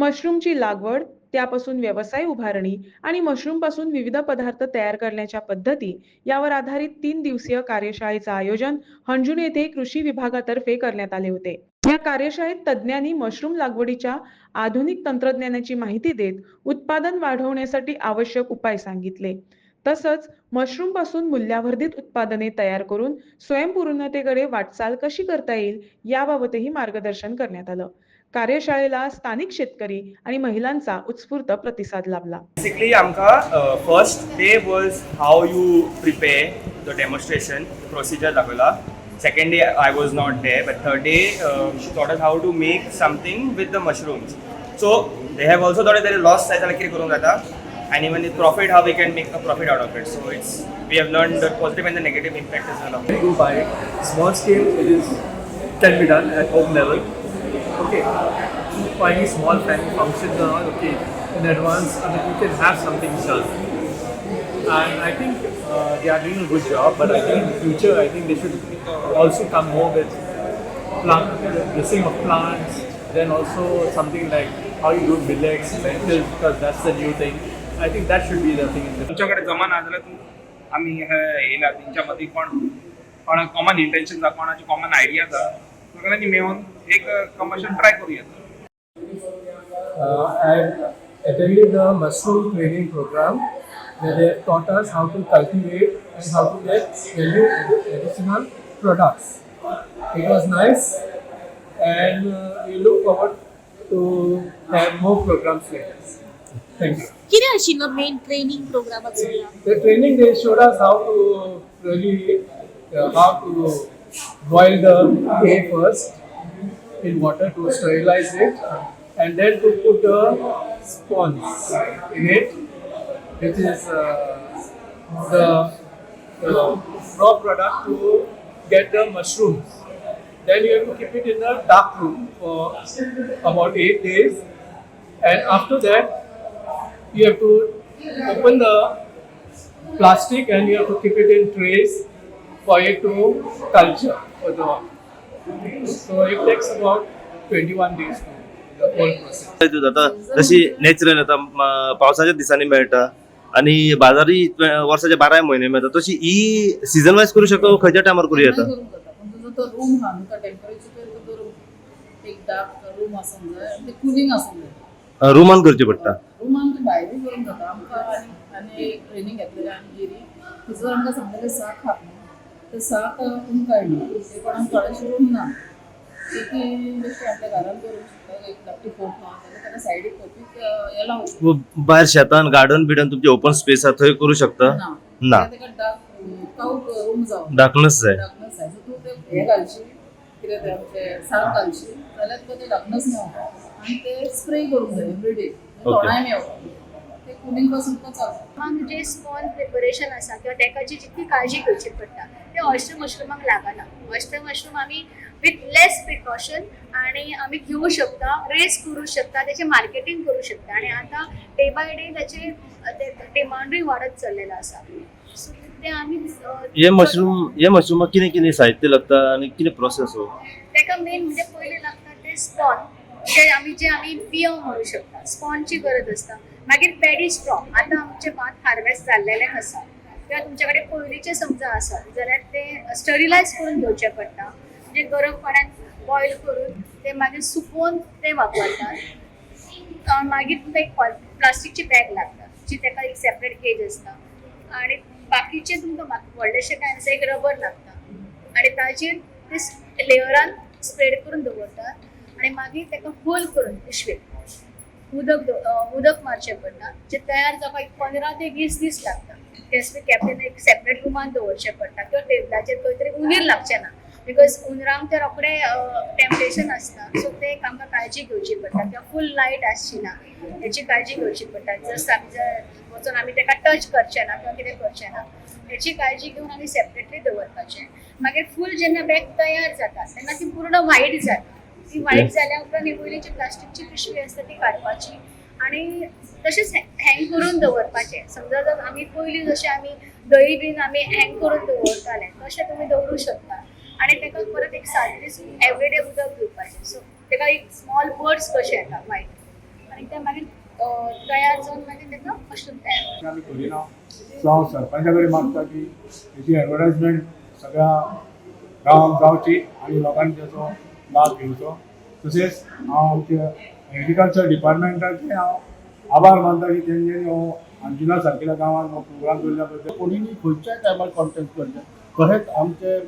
मशरूमची लागवड त्यापासून व्यवसाय उभारणी आणि मशरूमपासून विविध पदार्थ तयार करण्याच्या पद्धती यावर आधारित तीन दिवसीय कार्यशाळेचं आयोजन हंजुन येथे कृषी विभागातर्फे करण्यात आले होते. या कार्यशाळेत तज्ज्ञांनी मशरूम लागवडीच्या आधुनिक तंत्रज्ञानाची माहिती देत उत्पादन वाढवण्यासाठी आवश्यक उपाय सांगितले. तसंच मशरूमपासून मूल्यावर्धित उत्पादने तयार करून स्वयंपूर्णतेकडे वाटचाल कशी करता येईल याबाबतही मार्गदर्शन करण्यात आलं. कार्यशाळेला स्थानिक शेतकरी आणि महिलांचा उत्स्फूर्त प्रतिसाद लाभला. Basically, आमकां first day was how you prepare the demonstration procedure दाखयला second day I was not day but third day she thought how to make something with the mushrooms so they have also थोडे तरी loss जाय जाल्यार कितें करूंक जाता even it profit how we can make a profit out of it so it's we have learn the positive and the negative impact is you buy small scale, it is can be done at home level. Okay, for any small family functions and all, okay, in advance, I mean, you can have something done. And I think uh, they are doing a good job, but I think in the future, I think they should also come more with plant, dressing of plants, then also something like how you do millets, lentils, because that's the new thing. I think that should be the thing in the तुमच्याकडे जमा ना जाल्यार तूं आमी हे येयला तेंच्या मदीं कोण कोणाक कॉमन इंटेन्शन आसा कोणाची कॉमन आयडिया आसा सगळ्यांनी मेळून एक कमर्शियल ट्राय करूया uh, and attended the mushroom training program where they taught us how to cultivate and how to get value additional products. It was nice and uh, we look forward to have more programs like this. Thank you. Main training प्रोग्रामाचो The training they showed us how to really uh, how to boil the hay first in water to sterilize it and then to put the sponge in it which is uh, the uh, raw product to get the mushrooms. Then you have to keep it in a dark room for about eight days and after that you have to open the plastic and you have to keep it in trays for it to culture. For the so it takes about 21 days to the whole process. दूध आता जशी natural आता पावसाच्या दिसांनी मेळटा आणि बाजारी वर्षाचे बारा महिने मिळतात. तशी ही सीझन वाईज करू शकतो खंयच्या टायमार करू येता तो रूम हा न्हू तो टेम्परेचर तो दवरूंक एक डार्क रूम आसूंक जाय आनी ते कुलींग आसूंक जाय रुमान करचे पडटा रुमान तूं भायरूय करूंक जाता. आमकां आनी आनी एक ट्रेनींग घेतलेलें आमी गेली थंयसर आमकां सांगलेलें साक खाप म्हणून ते साक उमकाळणी ते कोणाक थोडेशे रूम ना एक बेश्टे आपल्या घरान करूंक शकता एक धाकटी फोट ना जाल्यार ताका सायडीक फोटूक लावूं व भायर शेतान गार्डन बिडन तुमचे ओपन स्पेस आहा थंय करू शकता? ना. ना. ताका डार्क कावट रूम जावं. धाकणच जाय डार्कनस जाय सो तूं ते हे घालची कितें ते आमचे साक घालची जाल्यार तुका ते डार्कनस मेळटा आनी ते स्प्रे करूंक जाय एवरीडे थोडाय मेळटा ते कुलींगपासून तुका चालता हांगा जे स्मॉल प्रिपरेशन आसा किंवा तेका जी जितली काळजी घेवची पडटा ते ऑयस्टर मशरूमाक लागना ऑयस्टर मशरूम आमी विथ लेस प्रिकॉशन आणि आम्ही घेऊ शकता रेस करू शकता त्याचे मार्केटिंग करू शकता. आणि आता डे बाय डे त्याचे डिमांडूय वाढत चाललेला असा. सो ते आम्ही हे मशरूम हे मशरूमाक कितें कितें साहित्य लागता आनी कितें प्रोसेस हो? तेका मेन म्हणजे पयले लागता ते स्पॉन जे आम्ही जे आम्ही बियो म्हणू शकता. स्पॉनची गरज असता. मागीर पॅडी स्ट्रॉ आतां आमचे भात हार्वेस्ट जाल्लेले आसा किंवां तुमचे कडेन पयलींचे समजा आसत जाल्यार ते स्टरिलायज करून घेवचे पडटा म्हणजे गरम पाण्यान बॉयल करून ते मागीर सुकोवन ते वापरतात. मागीर तुमकां एक प्लास्टिकची बॅग लागता जी तेका एक सेपरेट केज आसता आणि बाकीचे तुमकां बाकी व्हडलेशे काय आसा एक रबर लागता. आणि ताजेर ते लेयरान स्प्रेड करून दवरतात आणि मागीर तेका होल करून पिशवेक उदक उदक मारचें पडटा जे तयार जावपाक एक पंदरा ते वीस दीस लागता ते कॅप्टन एक सेपरेट रुमान दवरचें पडटा किंवा टेबलाचेर खंय तरी उंदीर लागचे ना. बिकॉज उंदरांक ते रोखडे टेम्पटेशन आसता सो ते एक आमकां काळजी घेवची पडटा किंवा फूल लायट आसची ना. हेची काळजी घेवची पडटा जस्ट आमी जर वचून आमी तेका टच करचें ना किंवा कितें करचें ना हेची काळजी घेवन आमी सेपरेटली दवरपाचें. मागीर फूल जेन्ना बॅग तयार जाता तेन्ना ती पूर्ण व्हायट जाता ती वाईट जाल्या उपरांत ही वयली प्लास्टिकची पिशवी आसता ती काडपाची आणि तशेंच हँग करून दवरपाचे. समजा जर आमी पयलीं जशें आमी दही बीन आमी हँग करून दवरताले तशें तुमी दवरूं शकता. आणि तेका परत एक सात दीस एवरीडे उदक दिवपाचें सो तेका एक स्मॉल बर्ड्स कशे येता व्हायट आनी ते मागीर तयार जावन मागीर ताका मशरूम तयार आमी करिना सो हांव सरपंचा कडेन मागता की तेची एडवर्टायजमेंट सगळ्या गांवांत जावची आनी लोकांनी तेचो लाभ घेवचो तशेंच हांव आमच्या एग्रीकल्चर डिपार्टमेंटाचे हांव आभार मानता की तेंच्यांनी हो अंजुना सारकेल्या गांवांत हो प्रोग्राम दवरल्या बद्दल कोणीय खंयच्याय टायमार कॉन्टेक्ट करचें खरेंच आमचे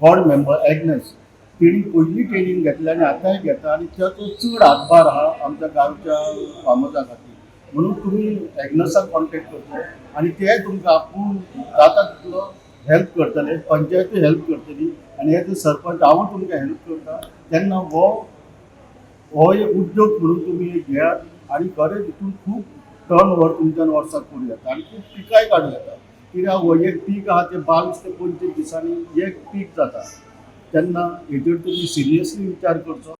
बोर्ड मेंबर एग्नेस तेणी पयलीं ट्रेनींग घेतली आनी आतांय घेता आनी ताचो चड हातभार आहा आमच्या गांवच्या फार्मर्सा खातीर म्हणून तुमी एग्नसाक कॉन्टेक्ट करचो आनी ते तुमकां आपूण जाता तितलो हेल्प करतले पंचायती हेल्प करतली आनी हे सरपंच हांव तुमकां हेल्प त्यांना तेन्ना हो हो एक उद्योग म्हणून तुमी एक घेयात आनी खरें तितून खूब टर्न ओवर तुमच्यान वर्साक करूं येता आनी खूब पिकाय काडूं येता कित्याक हो एक पीक आहा ते बावीस ते पंचवीस दिसांनी एक पीक जाता. तेन्ना हेचेर तुमी सिरियसली विचार करचो